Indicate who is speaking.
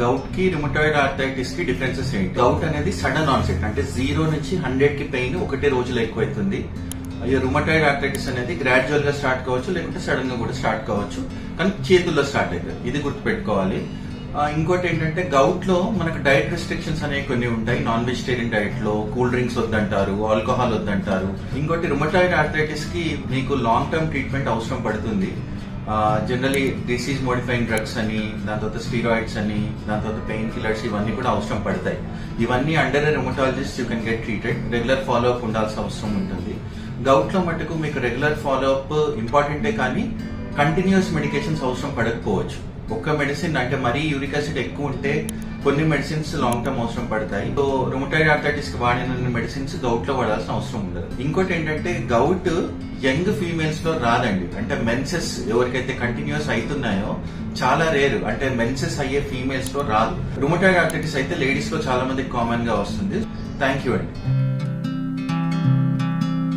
Speaker 1: గౌట్కి rheumatoid ఆర్థరైటిస్కి differences ఏంటి? Gout అనేది సడన్ ఆన్సెట్ అంటే జీరో నుంచి హండ్రెడ్కి పెయిన్ ఒకటే రోజులో ఎక్కువైతుంది. ఈ రుమటాయిడ్ ఆర్థరైటిస్ అనేది గ్రాడ్యువల్గా స్టార్ట్ కావచ్చు లేకుంటే సడన్గా కూడా స్టార్ట్ కావచ్చు. కానీ చేతుల్లో స్టార్ట్ అవుతుంది ఇది గుర్తుపెట్టుకోవాలి. ఇంకోటి ఏంటంటే గౌట్లో మనకు డైట్ రెస్ట్రిక్షన్స్ అనేవి కొన్ని ఉంటాయి. నాన్ వెజిటేరియన్ డైట్లో కూల్ డ్రింక్స్ వద్దంటారు ఆల్కహాల్ వద్దంటారు. ఇంకోటి రుమటాయిడ్ ఆర్థరైటిస్కి మీకు లాంగ్ టర్మ్ ట్రీట్మెంట్ అవసరం పడుతుంది. జనరలీ డిసీజ్ మోడిఫైయింగ్ డ్రగ్స్ అని దాని తర్వాత స్టీరాయిడ్స్ అని దాని తర్వాత పెయిన్ కిల్లర్స్ ఇవన్నీ కూడా అవసరం పడతాయి. ఇవన్నీ under rheumatologist you can get treated regular follow up ఉండాల్సిన అవసరం ఉంటుంది. గౌట్లో మటుకు మీకు రెగ్యులర్ ఫాలో అప్ ఇంపార్టెంటే కానీ కంటిన్యూస్ మెడికేషన్స్ అవసరం పడకపోవచ్చు. ఒక్క మెడిసిన్ అంటే మరీ యూరిక్ యాసిడ్ ఎక్కువ ఉంటే కొన్ని మెడిసిన్స్ లాంగ్ టర్మ్ అవసరం పడతాయి. సో రుమటైడ్ ఆర్థరైటిస్కి వాడిన మెడిసిన్స్ గౌట్లో వాడాల్సిన అవసరం ఉండదు. ఇంకోటి ఏంటంటే గౌట్ యంగ్ ఫీమేల్స్లో రాదండి. అంటే మెన్సెస్ ఎవరికైతే కంటిన్యూస్ అవుతున్నాయో చాలా రేర్ అంటే మెన్సెస్ అయ్యే ఫీమేల్స్లో రాదు. రుమటైడ్ ఆర్థరైటిస్ అయితే లేడీస్లో చాలా మందికి కామన్గా వస్తుంది. థ్యాంక్ యూ అండి.